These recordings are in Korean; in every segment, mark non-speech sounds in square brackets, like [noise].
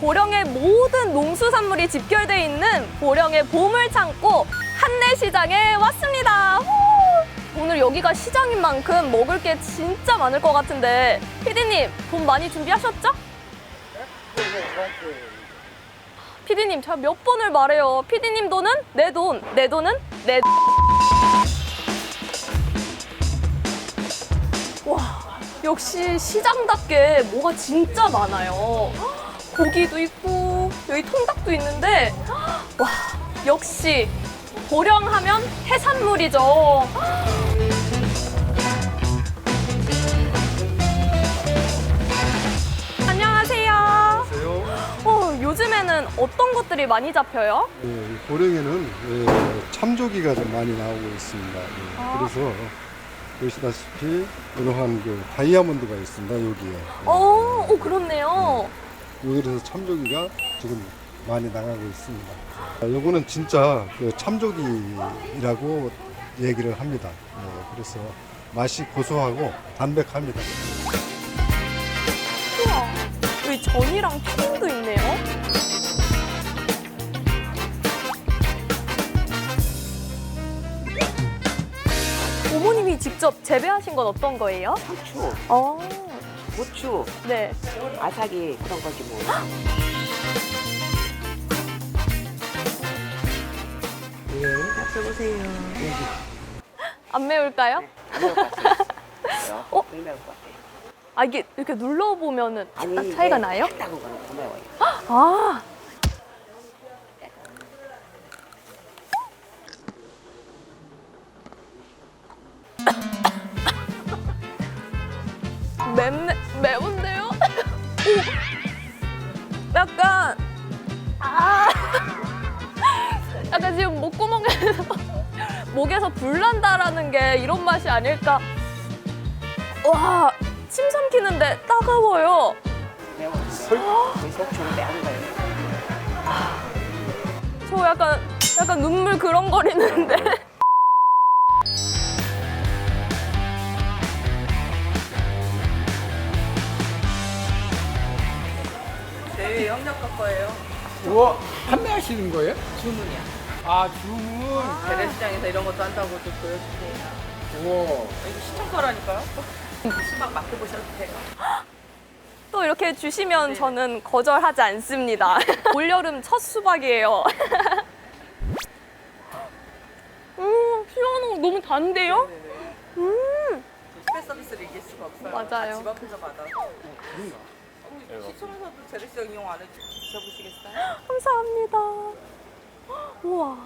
보령의 모든 농수산물이 집결되어 있는 보령의 보물창고 한내시장에 왔습니다. 후! 오늘 여기가 시장인 만큼 먹을 게 진짜 많을 것 같은데 피디님 돈 많이 준비하셨죠? 피디님 제가 몇 번을 말해요. 피디님 돈은 내 돈, 내 돈은 내 와, 역시 시장답게 뭐가 진짜 많아요. 고기도 있고 여기 통닭도 있는데 와, 역시 보령하면 해산물이죠. 안녕하세요. 안녕하세요. 어, 요즘에는 어떤 것들이 많이 잡혀요? 예, 고령에는 예, 참조기가 좀 많이 나오고 있습니다. 예, 아. 그래서 보시다시피 이러한 그 다이아몬드가 있습니다. 여기에. 어, 오, 그렇네요. 여기서 참조기가 지금 많이 나가고 있습니다. 아, 요거는 진짜 그 참조기라고 얘기를 합니다. 예, 그래서 맛이 고소하고 담백합니다. 우와, 여기 전이랑 튀김도 있네요. 어머님이 직접 재배하신 건 어떤 거예요? 상추, 어, 고추, 네. 아삭이 그런 거지 뭐. 네, 잡숴보세요. 안 매울까요? 매울 것 같아요. 어? 덜 매울 것 같아요. 아, 이게 이렇게 눌러 보면은 아니, 딱 차이가 이게 나요? 딱딱한 거는 더 매워요. 아. [laughs] 맵네, 매운데요? 오! 약간, 아! 약간 지금 목구멍에서, [laughs] 목에서 불 난다라는 게 이런 맛이 아닐까. 와, 침 삼키는데 따가워요. 매워요. 그 속초는 매운 거예요. 저 약간 약간 눈물 그렁거리는데. 영덕 거예요. 우와, 판매하시는 거예요? 주문이야. 아, 주문. 재래시장에서 이런 것도 한다고 좀 보여주세요. 우와. 이거 시청거라니까요. 수박 맡아보셔도 돼요. 또 이렇게 주시면 저는 거절하지 않습니다. [laughs] 올여름 첫 수박이에요. [laughs] 음, 시원한 거 너무 단데요? 음, 스페 서비스를 이길 수가 없어요. 맞아요. 다 집 앞에서 받아. 시청에서도 재래시장 이용 안 해주 드셔보시겠어요? [gasps] 감사합니다. [gasps] 우와.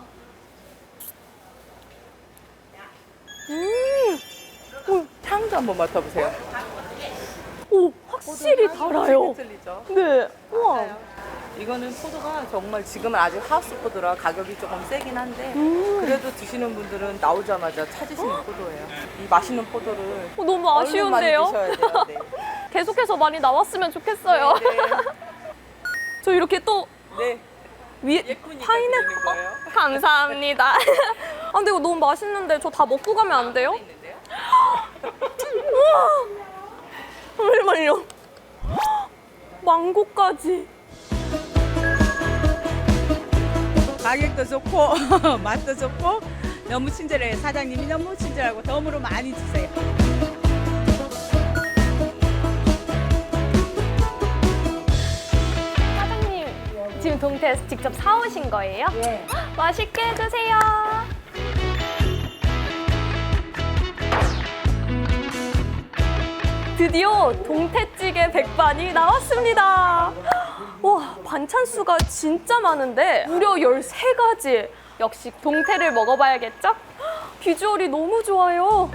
음, 향도 한번 맡아보세요. 오, 확실히 달아요. 틀리죠? 네, 우와. 이거는 포도가 정말 지금은 아직 하우스 포도라 가격이 조금 세긴 한데 음. 그래도 드시는 분들은 나오자마자 찾으시는 [gasps] 포도예요. 이 맛있는 포도를 어, 너무 얼른 많이 아쉬운데요? 드셔야 돼요. 네. [laughs] 계속해서 많이 나왔으면 좋겠어요. [laughs] 저 이렇게 또 네. 위에 예쁘니까 파인애플 거예요. 어, 감사합니다. [laughs] 아 근데 이거 너무 맛있는데 저 다 먹고 가면 안 돼요? [gasps] 있는데요? 잠시만요. [gasps] 망고까지. 가격도 좋고 [laughs] 맛도 좋고 너무 친절해요. 사장님이 너무 친절하고 덤으로 많이 주세요. 지금 동태에서 직접 사오신 거예요? 네. 맛있게 해주세요. 드디어 동태찌개 백반이 나왔습니다. 와, 반찬 수가 진짜 많은데 무려 13가지. 역시 동태를 먹어봐야겠죠? 비주얼이 너무 좋아요.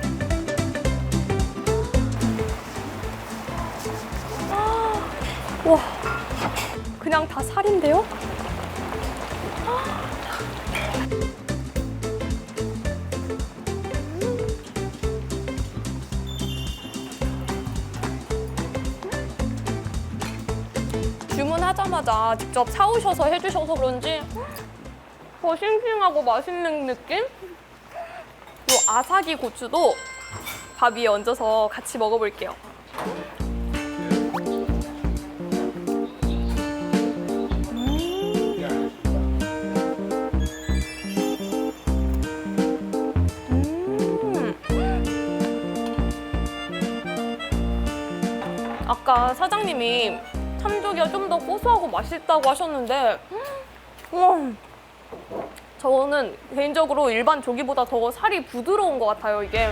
아, 와, 그냥 다 살인데요? 주문하자마자 직접 사오셔서 해주셔서 그런지 더 싱싱하고 맛있는 느낌? 이 아사기 고추도 밥 위에 얹어서 같이 먹어볼게요. 아까 사장님이 참조기가 좀 더 고소하고 맛있다고 하셨는데, 우와, 저는 개인적으로 일반 조기보다 더 살이 부드러운 것 같아요, 이게.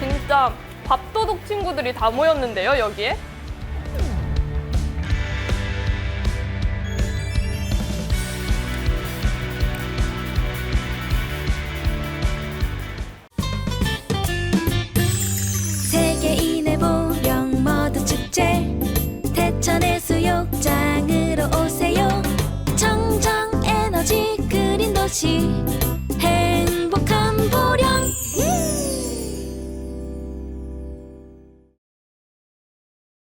진짜 밥도둑 친구들이 다 모였는데요, 여기에?